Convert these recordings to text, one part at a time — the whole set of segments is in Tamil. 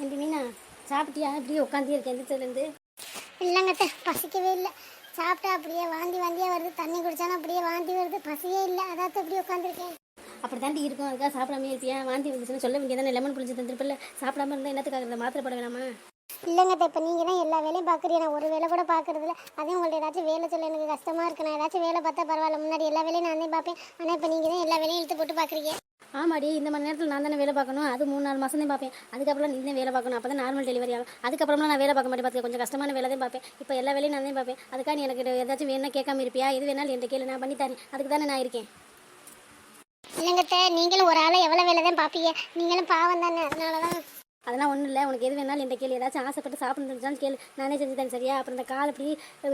ஏண்டி மீனா சாப்பிட்டியா? இப்படியே உட்காந்தே இருக்கேன் எந்திரிச்சதுலேருந்து இல்லைங்க அத்தை பசிக்கவே இல்லை. சாப்பிட்டா அப்படியே வாந்தி வாந்தியா வருது தண்ணி குடிச்சாலும் அப்படியே வாந்தி வருது பசியே இல்லை. அதான் இப்படி உட்காந்துருக்கேன் அப்படி தாண்டி இருக்கும் அதுக்காக சாப்பிடாம இருப்பியா? வாந்தி வந்துச்சுன்னு சொல்ல வேண்டியதானே லெமன் புளிஞ்சு தந்துருப்பில்ல. சாப்பிடாம இருந்தால் என்னத்துக்காக இந்த மாத்திரை போட வேணாமா? இல்லைங்க அத்தை இப்போ நீங்கள் தான் எல்லா வேலையும் பார்க்குறீங்க நான் ஒரு வேலை கூட பார்க்கறது இல்ல. அதே உங்கள்ட்ட ஏதாச்சும் வேலை சொல்ல எனக்கு கஷ்டமாக இருக்கு. நான் ஏதாச்சும் வேலை பார்த்தா பரவாயில்ல. முன்னாடி எல்லா வேலையும் நான் தான் பார்ப்பேன். ஆனால் இப்போ நீங்கள் தான் எல்லா வேலையும் இழுத்து போட்டு பார்க்குறீங்க ஆமாடி இந்த மணி நேரத்தில் நான் தானே வேலை பார்க்கணும். அது மூணு நாலு மாதம் தான் பார்ப்பேன் அதுக்கப்புறம் நீ தான் வேலை பார்க்கணும். அப்போ தான் நார்மல் டெலிவரி ஆகும் அதுக்கப்புறம்லாம் நான் வேலை பார்க்க மாட்டேன் பார்த்து கொஞ்சம் கஷ்டமான வேலை தான் பார்ப்பேன். இப்போ எல்லா வேலையும் நான் தான் பார்ப்பேன். அதுக்காக நீ எனக்கு ஏதாச்சும் வேணா கேட்காம இருப்பியா? எது வேணாலும் என்கிட்ட கேளு. நான் பண்ணி தரேன் அதுக்கு தானே நான் இருக்கேன். இல்லைங்கத்த நீங்களும் ஒரு ஆளை எவ்வளோ வேலை தான் பார்ப்பீங்க? நீங்களும் பாவம் தானே. அதனால தான் அதெல்லாம் ஒன்றும் இல்லை. உனக்கு எது வேணாலும் இந்த கேள்வி ஏதாச்சும் ஆசைப்பட்டு சாப்பிடுறதுன்னு கேளு. நானே செஞ்சு தரேன் சரியா? அப்புறம் இந்த கால் அப்படி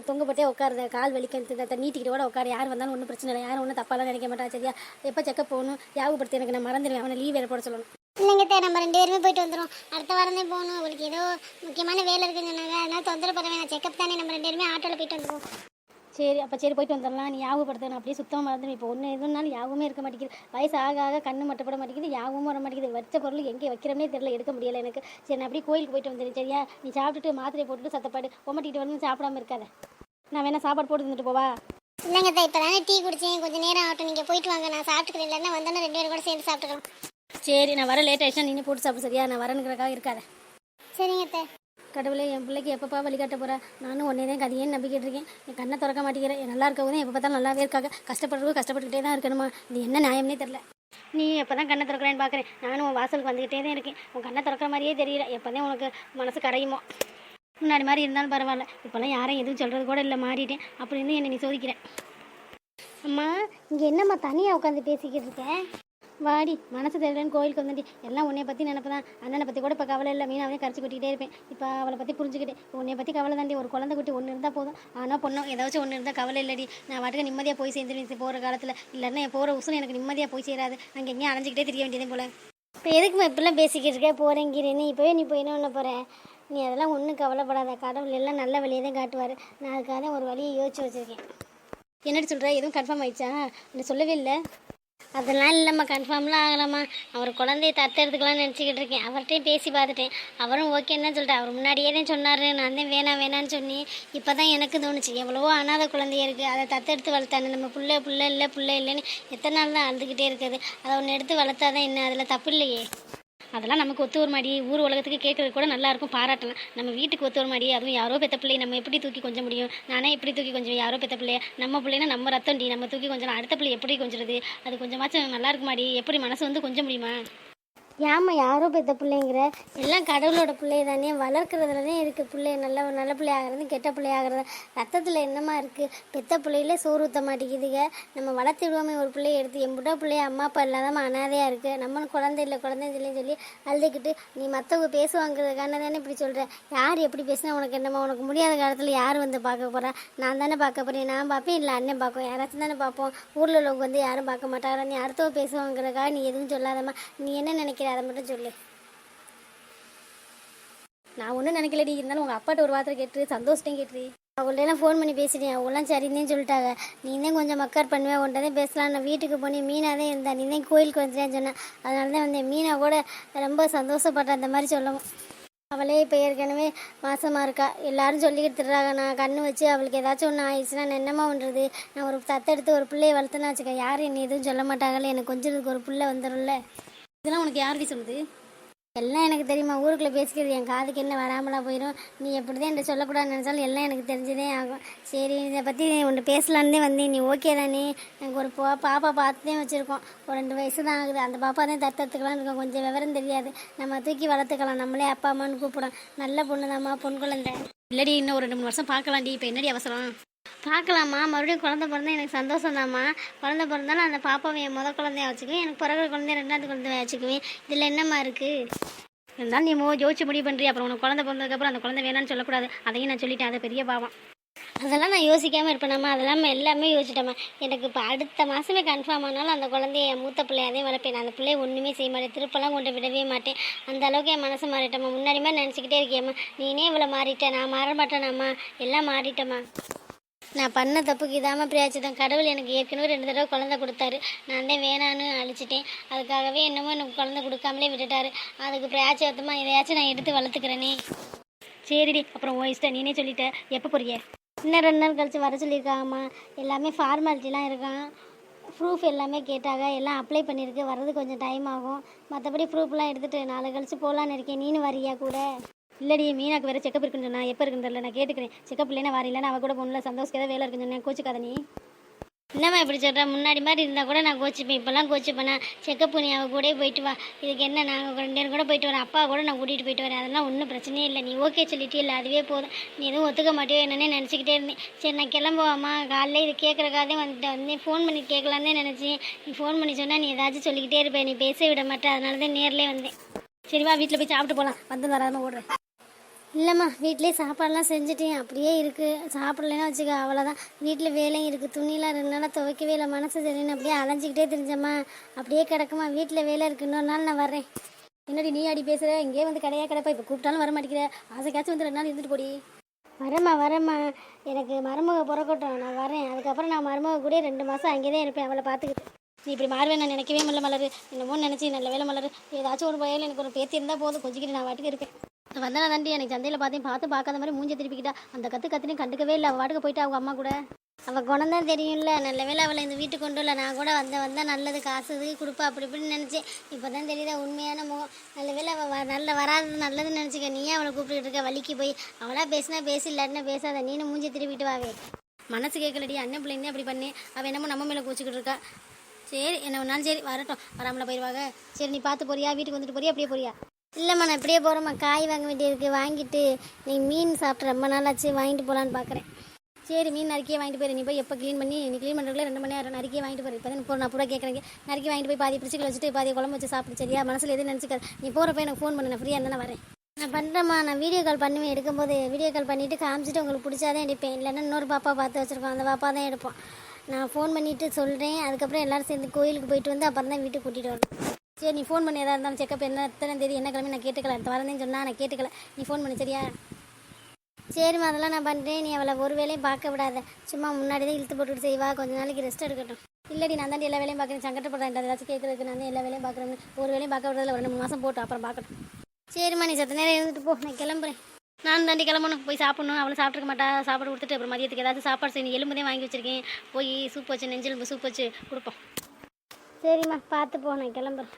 தொங்கப்பட்டே உட்காருத. கால் வலிக்கிறது நீட்டிக்கிட்டு கூட உட்காரு. யார் வந்தாலும் ஒன்றும் பிரச்சனை இல்லை. யாரும் ஒன்றும் தப்பாலாம் நினைக்க மாட்டா. சரியா? எப்போ செக்கப் போகணும்? யாபப்படுத்தி எனக்கு நான் மறந்துடுவேன். அவனை லீவ் வேறு போட சொல்லணும். இல்லைங்க நம்ம ரெண்டு பேருமே போயிட்டு வந்துடும் அடுத்த வாரம் தான் போகணும். உங்களுக்கு ஏதோ முக்கியமான வேலை இருக்குன்னு சொன்னாங்க அதனால தொந்தரவு பண்ண வேணாம். செக்கப் தானே நம்ம ரெண்டு பேருமே ஆட்டோவில் போயிட்டு வந்துடுவோம் சரி அப்போ சரி போயிட்டு வந்துடலாம். நீ யாபப்படுத்த நான் அப்படியே சுத்தமாக மறந்துடும் இப்போ ஒன்று எதுனாலும் யாவுமே இருக்க மாட்டேங்குது. வயசு ஆக ஆக கண்ணு மட்டுப்பட மாட்டேங்குது யாவும் வர மாட்டேங்குது. வச்ச பொருள் எங்கே வைக்கிறோமே தெரியல எடுக்க முடியல எனக்கு. சரி நான் அப்படியே கோயிலுக்கு போயிட்டு வந்துடுறேன். சரியா? நீ சாப்பிட்டுட்டு மாத்திரையை போட்டுட்டு சத்தப்பாடு. உமட்டிட்டு வந்து சாப்பிடாம இருக்காத. நான் வேணா சாப்பாடு போட்டு வந்துட்டு போவா? இல்லைங்க அத்தை இப்போ தானே டீ குடிச்சேன். கொஞ்சம் நேரம் ஆகட்டும். நீங்கள் போயிட்டு வாங்க. நான் சாப்பிட்டுக்கிறேன். இல்லைன்னா வந்தோன்னே ரெண்டு பேரும் கூட சேர்ந்து சாப்பிட்டுக்கலாம். சரி நான் வர லேட் ஆயிடுச்சா நீ போட்டு சாப்பிடு சரியா? நான் வரணுங்கிறக்காக இருக்காத. சரிங்க கடவுளே என் பிள்ளைக்கு எப்பப்பா வழிகாட்ட போறா? நானும் ஒன்னே தான் கதையே நம்பிக்கிட்டு இருக்கேன். என் கண்ணை திறக்க மாட்டேங்கிறேன் நல்லா இருக்கவும் எப்போ பார்த்தாலும் நல்லாவே இருக்காங்க. கஷ்டப்படுறவங்க கஷ்டப்பட்டுக்கிட்டே தான் இருக்கணுமா? இது என்ன நியாயம்னே தெரில நீ எப்போ தான் கண்ணை திறக்கிறேன்னு பார்க்குறேன் நானும் உன் வாசலுக்கு வந்துக்கிட்டே தான் இருக்கேன். உன் கண்ணை திறக்கிற மாதிரியே தெரியல. எப்போ தான் உனக்கு மனசு கரையுமோ? முன்னாடி மாதிரி இருந்தாலும் பரவாயில்ல. இப்போல்லாம் யாரும் எதுவும் சொல்கிறது கூட இல்லை. மாறிட்டேன். அப்படின்னு என்னை நீ சோதிக்கிறேன் அம்மா இங்கே என்னம்மா தனியாக உட்காந்து பேசிக்கிட்டு இருக்கேன் வாடி மனசு தெரியலன்னு கோயிலுக்கு வந்துட்டு எல்லாம் உன்னை பற்றி நினப்பதான். அண்ணனை பற்றி கூட இப்போ கவலை இல்லை. மீனாவே கரைச்சி கொட்டிக்கிட்டே இருப்பேன். இப்போ அவளை பற்றி புரிஞ்சுக்கிட்டேன் உன்னை பற்றி கவலை தாண்டி ஒரு குழந்தை குட்டி ஒன்று இருந்தால் போதும். ஆனால் பொண்ணும் ஏதாச்சும் ஒன்று இருந்தால் கவலை இல்லடி. நான் வாட்டுக்கு நிம்மதியாக போய் சேர்ந்துருவேன். போகிற காலத்தில். இல்லைன்னா என் போகிற உசுரம் எனக்கு நிம்மதியாக போய் சேராது. அங்கே எங்கேயும் அலைஞ்சிக்கிட்டே தெரிய வேண்டியதே போல. இப்போ எதுக்குமா இப்படிலாம் பேசிக்கிட்டு இருக்க? போகிறேங்கிறேன்னு இப்போவே நீ போய் என்ன பண்ண போகிற நீ அதெல்லாம் ஒன்றும் கவலைப்படாத. கடவுள் எல்லாம் நல்ல வழியை தான் காட்டுவார். நான் அதுக்காக தான் ஒரு வழியை யோசிச்சு வச்சுருக்கேன். என்னடி சொல்கிற எதுவும் கன்ஃபார்ம் ஆயிடுச்சா? நீ சொல்லவே இல்லை. அதெல்லாம் இல்லைம்மா கன்ஃபார்ம்லாம் ஆகலாம்மா. அவர் குழந்தைய தத்தெடுத்துக்கலாம்னு நினச்சிக்கிட்டு இருக்கேன். அவர்கிட்டையும் பேசி பார்த்துட்டேன். அவரும் ஓகேன்னு தான் சொல்லிட்டு அவர் முன்னாடியே தான் சொன்னார். நான் தான் வேணாம் வேணான்னு சொன்னி. இப்போ தான் எனக்கு தோணுச்சு. எவ்வளவோ அனாதை குழந்தைய இருக்குது அதை தத்தெடுத்து வளர்த்தானு. நம்ம புள்ள புள்ள இல்லை புள்ள இல்லைன்னு எத்தனை நாள் தான் அழுதுகிட்டே இருக்குது. அதை ஒன்று எடுத்து வளர்த்தா தான் என்ன? அதில் தப்பு இல்லையே. அதெல்லாம் நமக்கு ஒத்து ஒரு மாடி. ஊர் உலகத்துக்கு கேட்கறது கூட நல்லா இருக்கும் பாராட்டலாம். நம்ம வீட்டுக்கு ஒத்து ஒரு மாடி. அதுவும் யாரோ பெத்த பிள்ளை நம்ம எப்படி தூக்கி கொஞ்சம் முடியும்? நானே எப்படி தூக்கி கொஞ்சம் யாரோ பெத்த பிள்ளைய? நம்ம பிள்ளைனா நம்ம ரத்தம் டி. நம்ம தூக்கி கொஞ்சம் அடுத்த பிள்ளை எப்படி கொஞ்சிறது? அது கொஞ்சமாச்சும் நல்லா இருக்குமாடி எப்படி மனசு வந்து கொஞ்சம் முடியுமா? ஏமா யாரோ பெத்த பிள்ளைங்கிற? எல்லாம் கடவுளோட பிள்ளை தானே வளர்க்குறதுல தான் இருக்குது பிள்ளை. நல்ல நல்ல பிள்ளை ஆகிறது கெட்ட பிள்ளை ஆகிறது ரத்தத்தில் என்னமா இருக்குது பெத்த பிள்ளையில சோறு ஊற்ற மாட்டேங்குதுங்க. நம்ம வளர்த்து விடுவோமே ஒரு பிள்ளைய எடுத்து எம்புட்டா பிள்ளைய அம்மா அப்பா இல்லாதமா அனாதையாக இருக்குது நம்மளும் குழந்தை இல்லை குழந்தை இல்லைன்னு சொல்லி அழுதுகிட்டு நீ மற்றவங்க பேசுவாங்கிறதுக்கான தானே இப்படி சொல்கிற யார் எப்படி பேசினா உனக்கு என்னம்மா? உனக்கு முடியாத காலத்தில் யார் வந்து பார்க்க போகிறா நான் தானே பார்க்க போகிறேன் நான் பார்ப்பேன் இல்லை அண்ணன் பார்ப்போம் யாராச்சும் தானே பார்ப்போம். ஊரில் உள்ளவங்க வந்து யாரும் பார்க்க மாட்டாங்க நீ அடுத்தவங்க பேசுவாங்கிறதுக்காக நீ எதுவும் சொல்லாதம்மா. நீ என்ன நினைக்கிற? அதை மட்டும் சொல்லு. நான் ஒன்றும் நினைக்கலடி இருந்தாலும் உங்கள் அப்பாட்ட ஒரு வார்த்தை கேட்டு சந்தோஷத்தையும் கேட்டு. அவங்கள்ட்ட ஃபோன் பண்ணி பேசிட்டேன் அவங்களாம் சரின்னு சொல்லிட்டாங்க. நீ தான் கொஞ்சம் மக்கார் பண்ணுவேன் உன்ட்ட தான் பேசலாம். நான் வீட்டுக்கு போனேன். மீனாக தான் இருந்தா. நீ தான் கோயிலுக்கு வந்துட்டேன்னு சொன்னேன் அதனால தான் வந்தேன். மீனா கூட ரொம்ப சந்தோஷப்பட்டேன் அந்த மாதிரி சொல்லவும். அவளே இப்போ ஏற்கனவே மாசமாக இருக்கா. எல்லாரும் சொல்லிக்கிட்டு திடுறாங்க நான் கண்ணு வச்சு அவளுக்கு ஏதாச்சும் ஒன்று ஆயிடுச்சுன்னா நான் என்னம்மா பண்ணுறது நான் ஒரு தத்தெடுத்து ஒரு பிள்ளைய வளர்த்துன்னு வச்சுக்கேன். யாரும் என்னை எதுவும் சொல்ல மாட்டாங்கல்ல. எனக்கு கொஞ்சத்துக்கு ஒரு பிள்ளை வந்துடும்ல இதெல்லாம் உனக்கு யாருடி சொல்லுது? எல்லாம் எனக்கு தெரியுமா ஊருக்குள்ளே பேசிக்கிறது. என் காதுக்கு என்ன வராமலா போயிடும் நீ எப்படி தான் என்கிட்ட சொல்லக்கூடாதுன்னு நினச்சாலும் எல்லாம் எனக்கு தெரிஞ்சதே ஆகும். சரி இதை பற்றி ஒன்று பேசலான்னு வந்தேன். நீ ஓகே தானே? எனக்கு ஒரு பா பாப்பா பார்த்துதான் வச்சுருக்கோம். ஒரு ரெண்டு வயசு தான் ஆகுது. அந்த பாப்பா தான் தத்தத்துக்கலாம் இருக்கோம். கொஞ்சம் விவரம் தெரியாது. நம்ம தூக்கி வளர்த்துக்கலாம். நம்மளே அப்பா அம்மான்னு கூப்பிடும் நல்ல பொண்ணு தாம்மா பொன் குழந்தை. இல்லடி இன்னும் ஒரு ரெண்டு மூணு வருஷம் பார்க்கலாம்டி. இப்போ என்னடி அவசரம்? பார்க்கலாமா மறுபடியும் குழந்த பிறந்தா எனக்கு சந்தோஷம் தாம்மா குழந்த பிறந்தாலும் அந்த பாப்பாவை என் முத குழந்தைய வச்சுக்குவேன். எனக்கு பிறகு குழந்தைய ரெண்டாவது குழந்தைய வச்சுக்குவேன். இதில் என்னம்மா இருக்குது இருந்தாலும் நீ மோ ஜோதிச்சு முடிவு பண்ணுறி அப்புறம் உனக்கு குழந்தை பிறந்ததுக்கப்புறம் அந்த குழந்தை வேணாம்னு சொல்லக்கூடாது. அதையும் நான் சொல்லிட்டேன். அது பெரிய பாவம். அதெல்லாம் நான் யோசிக்காமல் இருப்பேனாம்மா. அதெல்லாம் எல்லாமே யோசிச்சிட்டேம்மா. எனக்கு இப்போ அடுத்த மாதமே கன்ஃபார்ம் ஆனாலும் அந்த குழந்தைய மூத்த பிள்ளையாதே வளர்ப்பேன். அந்த பிள்ளைய ஒன்றுமே செய்ய மாட்டேன். திருப்பெல்லாம் கொண்டு விடவே மாட்டேன். அந்த அளவுக்கு என் மனசு மாறிட்டேம்மா. முன்னாடி மாதிரி நினச்சிக்கிட்டே இருக்கேம்மா நீனே இவ்வளோ மாறிட்டேன் நான் மாற மாட்டேனாம்மா. எல்லாம் மாறிட்டேம்மா. நான் பண்ண தப்புக்கு இதாமல் பிரியாச்சிதான். கடவுள் எனக்கு ஏற்கனவே ரெண்டு தடவை குழந்தை கொடுத்தாரு. நான் தான் வேணான்னு அழிச்சிட்டேன். அதுக்காகவே என்னமோ எனக்கு குழந்தை கொடுக்காமலே விட்டுட்டாரு. அதுக்கு பிரியாச்சத்தமாக இதையாச்சும் நான் எடுத்து வளர்த்துக்கிறேனே. சரிடி அப்புறம் ஓ இஷ்டம். நீனே சொல்லிட்ட. எப்போ போறிய? இன்னும் ரெண்டு நாள் கழிச்சு வர சொல்லியிருக்காங்கம்மா. எல்லாமே ஃபார்மாலிட்டிலாம் இருக்கான். ப்ரூஃப் எல்லாமே கேட்டாங்க. எல்லாம் அப்ளை பண்ணியிருக்கு. வர்றது கொஞ்சம் டைம் ஆகும். மற்றபடி ப்ரூஃப்லாம் எடுத்துகிட்டு நாளை கழிச்சு போகலான்னு இருக்கேன். நீனு வரியா கூட? இல்லடி மீனாக்கு வேற செக்கப் இருக்குன்னு சொன்னா எப்போ இருக்குன்னு தெரியல நான் கேட்டுக்கிறேன். செக்கப் இல்லைன்னா வரையில அவள் கூட பொண்ணுல சந்தோஷம் ஏதாவது வேலை இருக்குன்னு சொன்னேன். கோச்சிக்காத நீ. என்னம்மா இப்படி சொல்கிறேன் முன்னாடி மாதிரி இருந்தால் கூட நான் கோச்சிப்பேன். இப்போல்லாம் கோச்சிப்பேனா? செக்கப் நீ அவள் கூட போயிட்டு வா. இதுக்கு என்ன நாங்கள் ரெண்டு பேரும் கூட போயிட்டு வரேன். அப்பா கூட நான் கூட்டிகிட்டு போயிட்டு வரேன். அதெல்லாம் ஒன்றும் பிரச்சனையே இல்லை. நீ ஓகே சொல்லிட்டே இல்லை அதுவே போதும். நீ எதுவும் ஒத்துக்க மாட்டியோ என்னன்னே நினச்சிக்கிட்டே இருந்தேன். சரி நான் கிளம்புவாம்மா. காலையில் இது கேட்குறக்காதே வந்துட்டு வந்து ஃபோன் பண்ணி கேட்கலான்னு நினச்சேன். நீ ஃபோன் பண்ணி சொன்னால் நீ ஏதாச்சும் சொல்லிக்கிட்டே இருப்பேன் நீ பேச விட மாட்டேன் அதனால தான் நேர்லேயே வந்தேன். சரி வா வீட்டில் போய் சாப்பிட்டு போகலாம் வந்து வராமல் ஓடுறேன். இல்லைம்மா வீட்டிலேயே சாப்பாடெலாம் செஞ்சுட்டேன். அப்படியே இருக்குது சாப்பிட்லன்னா வச்சுக்க அவ்வளோதான் வீட்டில் வேலையும் இருக்குது துணியெலாம் ரெண்டு நாளாக துவைக்கவே இல்லை. மனசு சரின்னு அப்படியே அலைஞ்சிக்கிட்டே தெரிஞ்சம்மா. அப்படியே கிடக்குமா. வீட்டில் வேலை இருக்குது இன்னொரு நாள் நான் வரேன் என்னடி நீ அடி பேசுகிற இங்கே வந்து கடையாக கிடப்பா. இப்போ கூப்பிட்டாலும் வர மாட்டேங்கிற. ஆசைக்காச்சும் வந்து ரெண்டு நாள் இருந்துட்டு போடி. வரேம்மா வரேம்மா. எனக்கு மருமக பிறக்கட்டும். நான் வரேன் அதுக்கப்புறம் நான் மருமக கூட ரெண்டு மாதம் அங்கே தான் இருப்பேன். அவளை பார்த்துக்கிட்டு. நீ இப்படி மாறுவேன் நான் நினைக்கவே முடியல மலர். என்னமோ நினச்சி நல்ல வேலை மலரு. ஏதாச்சும் ஒரு பயல் எனக்கு ஒரு பேத்தி இருந்தால் போதும். கொஞ்சிக்கிட்டு நான் வாட்டுக்கு இருப்பேன். வந்தனா தாண்டி எனக்கு சந்தையில் பார்த்தேன் பார்த்து பார்க்காத மாதிரி மூஞ்சி திருப்பிக்கிட்டா. அந்த கற்று கத்துனையும் கண்டுக்கவே இல்லை. அவள் வாட்டுக்கு போயிட்டா அவங்க அம்மா கூட. அவள் குணம் தான் தெரியும்ல. நல்ல வேளை அவளை இந்த வீட்டுக்கு கொண்டு இல்லை நான் கூட வந்த வந்தால் நல்லது காசு இது கொடுப்பா அப்படி இப்படின்னு நினச்சேன். இப்போ தான் தெரியுதா உண்மையான முகம். நல்ல வேளை அவள் வ- நல்ல வராது நல்லதுன்னு நினச்சிக்க. நீயே அவளை கூப்பிட்டுட்டு இருக்க. வலிக்கு போய். அவளாக பேசினா பேசி இல்லாட்டினா பேசாத. நீனு மூஞ்சி திருப்பிட்டு வாவே மனசு கேட்கலடி. அண்ணன் பிள்ளைங்க அப்படி பண்ணி. அவள் என்னமோ நம்ம மேலே கூச்சிக்கிட்டு இருக்கா. சரி என்ன ஒன்றாலும் சரி. வரட்டும். வராமல போயிடுவாங்க சரி நீ பார்த்து போறியா? வீட்டுக்கு வந்துட்டு போறியா? அப்படியே போறியா? இல்லைம்மா நான் இப்படியே போகிறேம்மா காய் வாங்க வேண்டியிருக்கு. வாங்கிட்டு நீ மீன் சாப்பிட்டு ரொம்ப நாள் ஆச்சு வாங்கிட்டு போகலான்னு பார்க்குறேன் சரி மீன் நறுக்கியே வாங்கிட்டு போயிரு. நீ போய் எப்போ க்ளீன் பண்ணி நீ க்ளீன் பண்ணுறதுல ரெண்டு மணி நேரம் நறுக்கியே வாங்கிட்டு போயிரு. இப்போ தான் இப்போ நான் பூரா கேட்குறேன் நறுக்கி வாங்கிட்டு போய் பாதி பிடிச்சிக்கல வச்சுட்டு பாதி குழம்பு வச்சு சாப்பிடு சரியா? மனசில் எதுவும் நினச்சிக்காது. நீ போகிறப்ப எனக்கு ஃபோன் பண்ணு. நான் ஃப்ரீயாக இருந்தால் வரேன். நான் பண்ணுறேம்மா நான் வீடியோ கால் பண்ணுவேன். எடுக்கும்போது வீடியோ கால் பண்ணிவிட்டு காமிச்சிட்டு உங்களுக்கு பிடிச்சாதான் எடுப்பேன். இல்லைன்னா இன்னொரு பாப்பா பார்த்து வச்சுருக்கோம் அந்த பாப்பா தான் எடுப்போம் நான் ஃபோன் பண்ணிவிட்டு சொல்கிறேன் அதுக்கப்புறம் எல்லோரும் சேர்ந்து கோயிலுக்கு போயிட்டு வந்து அப்புறம் தான் வீட்டுக்கு கூட்டிகிட்டு வரணும். சரி நீ ஃபோன் பண்ணி எதாக இருந்தாலும் செக்கப் என்ன எத்தனை தேதி என்ன கிழமை நான் கேட்டுக்கல. அடுத்த வரேன்னு சொன்னால் நான் கேட்டுக்கல. நீ ஃபோன் பண்ணு சரியா? சரிம்மா அதெல்லாம் நான் பண்ணுறேன் நீ அவளை ஒரு வேலையும் பார்க்க விடாத. சும்மா முன்னாடி தான் இழுத்து போட்டுட்டு செய்வா கொஞ்ச நாளைக்கு ரெஸ்ட் எடுக்கட்டும். இல்லடி நான் தாண்டி எல்லா வேலையும் பார்க்குறேன். சங்கடப்படுறேன் ஏதாச்சும் கேட்குறதுக்கு நான் தான் எல்லா வேலையும் பார்க்குறேன் ஒரு வேலையும் பார்க்க விடுறதுல ஒரு ரெண்டு மூணு மாதம் போட்டு அப்புறம் பார்க்கட்டும். சரிம்மா நீ சத்த நேரம் இருந்துட்டு போ. நான் கிளம்புறேன். நான் தாண்டி கிளம்பணும். போய் சாப்பிடணும். அவளை சாப்பிட்டுக்க மாட்டா. சாப்பாடு கொடுத்துட்டு அப்புறம் மதியத்துக்கு ஏதாச்சும் சாப்பாடு செய்யணும் எலும்புதே வாங்கி வச்சிருக்கேன். போய் சூப் வச்சு நெஞ்செலும்பு சூப் வச்சு கொடுப்போம். சரிம்மா பார்த்து போ. நான் கிளம்புறேன்.